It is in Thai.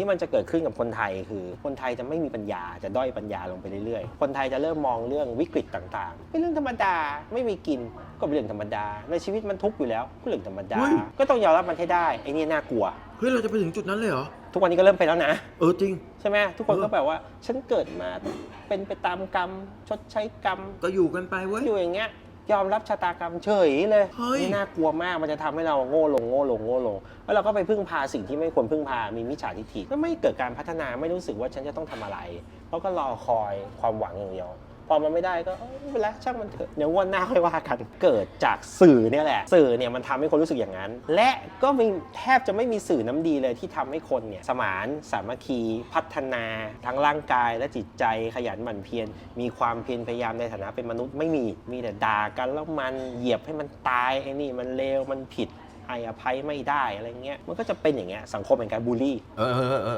ที่มันจะเกิดขึ้นกับคนไทยคือ คนไทยจะไม่มีปัญญาจะด้อยปัญญาลงไปเรื่อยๆ คนไทยจะเริ่มมองเรื่องวิกฤตต่างๆ เป็นเรื่องธรรมดาไม่มีกินก็เป็นเรื่องธรรมดา ในชีวิตมันทุกข์อยู่แล้วก็เรื่องธรรมดา เฮ้ย ก็ต้องยอมรับมันให้ได้ไอ้นี่น่ากลัว เฮ้ย เราจะไปถึงจุดนั้นเลยเหรอ ทุกวันนี้ก็เริ่มไปนแล้วนะ เออจริง ใช่ไหมทุกคนเออก็แบบว่า ฉันเกิดมาเป็นไปตามกรรมชดใช้กรรมก็อยู่กันไปเว้ย อยู่อย่างเงี้ย ยอมรับชะตากรรมเฉยเลยเฮ้ย นี่น่ากลัวมากมันจะทำให้เราโง่ลงโง่ลงโง่ลงแล้วเราก็ไปพึ่งพาสิ่งที่ไม่ควรพึ่งพามีมิจฉาทิฏฐิก็ไม่เกิดการพัฒนาไม่รู้สึกว่าฉันจะต้องทำอะไร เพราะก็รอคอยความหวังอย่างเดียว พอมันไม่ได้ก็ไม่เป็นไรช่างมันเถอะเดี๋ยววันหน้าค่อยว่ากัน เกิดจากสื่อเนี่ยแหละ สื่อเนี่ยมันทำให้คนรู้สึกอย่างนั้น และก็มีแทบจะไม่มีสื่อน้ำดีเลยที่ทำให้คนเนี่ยสมานสามัคคีพัฒนาทั้งร่างกายและจิตใจขยันหมั่นเพียรมีความเพียรพยายามในฐานะเป็นมนุษย์ไม่มีมีแต่ด่ากันแล้วมันเหยียบให้มันตายไอ้นี่มันเลวมันผิดให้อภัยไม่ได้อะไรเงี้ย มันก็จะเป็นอย่างเงี้ยสังคมเป็นการบูลลี่